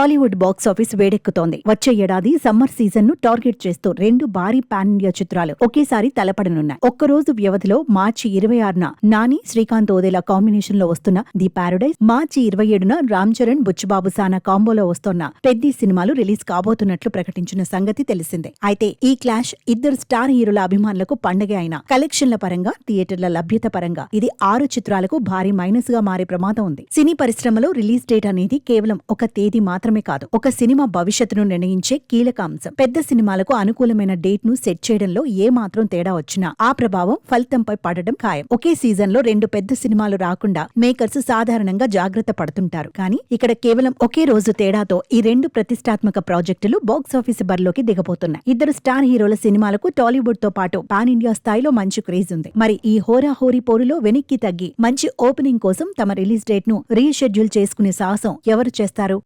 Tollywood box office వేడెక్కుతోంది. వచ్చే ఏడాది summer సీజన్ను target చేస్తూ రెండు భారీ పాన్ ఇండియా చిత్రాలు ఒకేసారి తలపడనున్నాయి. ఒక్కరోజు వ్యవధిలో మార్చి ఇరవై ఆరున నాని శ్రీకాంత్ ఓదేలా కాంబినేషన్లో వస్తున్న ది పారడైజ్ మార్చి ఇరవై ఏడున రామ్ చరణ్ బుచ్చిబాబు సానా కాంబోలో వస్తున్న పెద్ది సినిమాలు రిలీజ్ కాబోతున్నట్లు ప్రకటించిన సంగతి తెలిసిందే. అయితే ఈ క్లాష్ ఇద్దరు స్టార్ హీరోల అభిమానులకు పండగే అయిన కలెక్షన్ల పరంగా థియేటర్ల లభ్యత పరంగా ఇది ఆరు చిత్రాలకు భారీ మైనస్గా మారే ప్రమాదం ఉంది. సినీ పరిశ్రమలో రిలీజ్ డేట్ అనేది కేవలం ఒక తేదీ మాత్రమే కాదు ఒక సినిమా భవిష్యత్తును నిర్ణయించే కీలక అంశం. పెద్ద సినిమాలకు అనుకూలమైన డేట్ను సెట్ చేయడంలో ఏ మాత్రం తేడా వచ్చినా ఆ ప్రభావం ఫలితంపై పడడం ఖాయం. ఒకే సీజన్లో రెండు పెద్ద సినిమాలు రాకుండా మేకర్స్ సాధారణంగా జాగ్రత్త పడుతుంటారు. కానీ ఇక్కడ కేవలం ఒకే రోజు తేడాతో ఈ రెండు ప్రతిష్టాత్మక ప్రాజెక్టులు బాక్సాఫీస్ బరిలోకి దిగబోతున్నాయి. ఇద్దరు స్టార్ హీరోల సినిమాలకు టాలీవుడ్తో పాటు పాన్ ఇండియా స్థాయిలో మంచి క్రేజ్ ఉంది. మరి ఈ హోరాహోరీ పోరులో వెనక్కి తగ్గి మంచి ఓపెనింగ్ కోసం తమ రిలీజ్ డేట్ను రీషెడ్యూల్ చేసుకునే సాహసం ఎవరు చేస్తారు?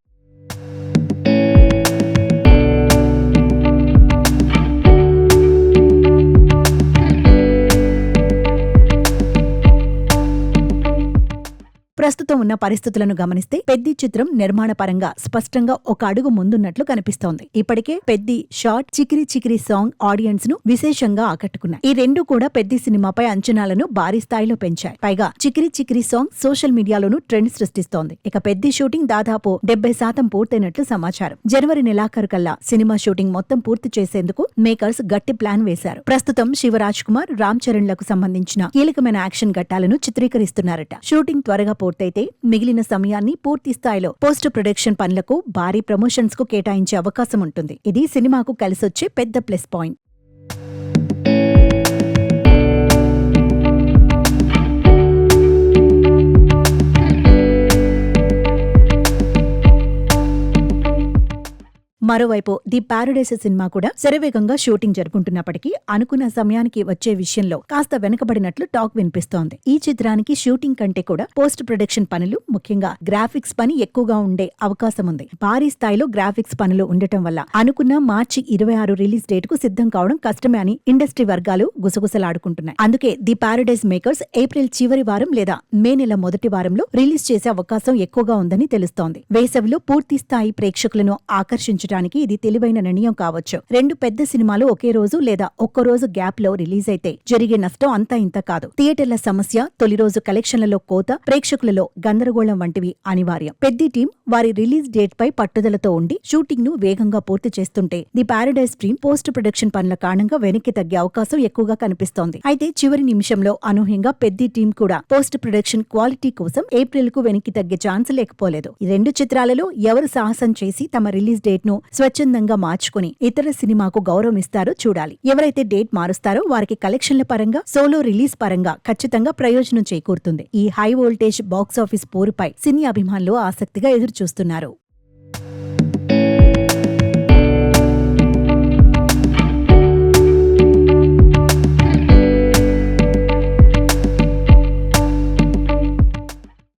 ప్రస్తుతం ఉన్న పరిస్థితులను గమనిస్తే పెద్ది చిత్రం నిర్మాణ పరంగా స్పష్టంగా ఒక అడుగు ముందున్నట్లు కనిపిస్తోంది. ఇప్పటికే పెద్ది షార్ట్ చికిరి చికిరి సాంగ్ ఆడియన్స్ను విశేషంగా ఆకట్టుకున్నాయి. ఈ రెండు కూడా పెద్ది సినిమాపై అంచనాలను భారీ స్థాయిలో పెంచాయి. పైగా చికిరి చికిరి సాంగ్ సోషల్ మీడియాలోనూ ట్రెండ్ సృష్టిస్తోంది. ఇక పెద్ది షూటింగ్ దాదాపు డెబ్బై శాతం పూర్తయినట్లు సమాచారం. జనవరి నెలాఖరు కల్లా సినిమా షూటింగ్ మొత్తం పూర్తి చేసేందుకు మేకర్స్ గట్టి ప్లాన్ వేశారు. ప్రస్తుతం శివరాజ్ కుమార్ రామ్ చరణ్లకు సంబంధించిన కీలకమైన యాక్షన్ ఘట్టాలను చిత్రీకరిస్తున్నారట. షూటింగ్ త్వరగా పూర్తయితే మిగిలిన సమయాన్ని పూర్తి స్థాయిలో పోస్ట్ ప్రొడక్షన్ పనులకు భారీ ప్రమోషన్స్కు కేటాయించే అవకాశం ఉంటుంది. ఇది సినిమాకు కలిసొచ్చే పెద్ద ప్లస్ పాయింట్. మరోవైపు ది పారడైస్ సినిమా కూడా శరవేగంగా షూటింగ్ జరుపుకుంటున్నప్పటికీ అనుకున్న సమయానికి వచ్చే విషయంలో కాస్త వెనకబడినట్లు టాక్ వినిపిస్తోంది. ఈ చిత్రానికి షూటింగ్ కంటే కూడా పోస్ట్ ప్రొడక్షన్ పనులు ముఖ్యంగా గ్రాఫిక్స్ పని ఎక్కువగా ఉండే అవకాశం ఉంది. భారీ స్థాయిలో గ్రాఫిక్స్ పనులు ఉండటం వల్ల అనుకున్న మార్చి ఇరవై ఆరు రిలీజ్ డేట్కు సిద్ధం కావడం కష్టమే అని ఇండస్ట్రీ వర్గాలు గుసగుసలాడుకుంటున్నాయి. అందుకే ది పారడైజ్ మేకర్స్ ఏప్రిల్ చివరి వారం లేదా మే నెల మొదటి వారంలో రిలీజ్ చేసే అవకాశం ఎక్కువగా ఉందని తెలుస్తోంది. వేసవిలో పూర్తి స్థాయి ప్రేక్షకులను ఆకర్షించడం ఆకర్షించడానికి ఇది తెలివైన నిర్ణయం కావచ్చు. రెండు పెద్ద సినిమాలు ఒకే రోజు లేదా ఒక్క రోజు గ్యాప్లో రిలీజ్ అయితే జరిగే నష్టం అంతా ఇంత కాదు. థియేటర్ల సమస్య తొలి రోజు కలెక్షన్లలో కోత ప్రేక్షకులలో గందరగోళం వంటివి అనివార్యం. పెద్ద టీం వారి రిలీజ్ డేట్ పై పట్టుదలతో ఉండి షూటింగ్ను వేగంగా పూర్తి చేస్తుంటే the Paradise team post production పనుల కారణంగా వెనక్కి తగ్గే అవకాశం ఎక్కువగా కనిపిస్తోంది. అయితే చివరి నిమిషంలో అనూహ్యంగా పెద్ద టీం కూడా పోస్ట్ ప్రొడక్షన్ క్వాలిటీ కోసం ఏప్రిల్కు వెనక్కి తగ్గే ఛాన్స్ లేకపోలేదు. ఈ రెండు చిత్రాలలో ఎవరు సాహసం చేసి తమ రిలీజ్ డేట్ను స్వచ్ఛందంగా మార్చుకుని ఇతర సినిమాకు గౌరవం ఇస్తారో చూడాలి. ఎవరైతే డేట్ మారుస్తారో వారికి కలెక్షన్ల పరంగా సోలో రిలీజ్ పరంగా ఖచ్చితంగా ప్రయోజనం చేకూరుతుంది. ఈ హై వోల్టేజ్ బాక్సాఫీస్ పోరుపై సినీ అభిమానులు ఆసక్తిగా ఎదురుచూస్తున్నారు.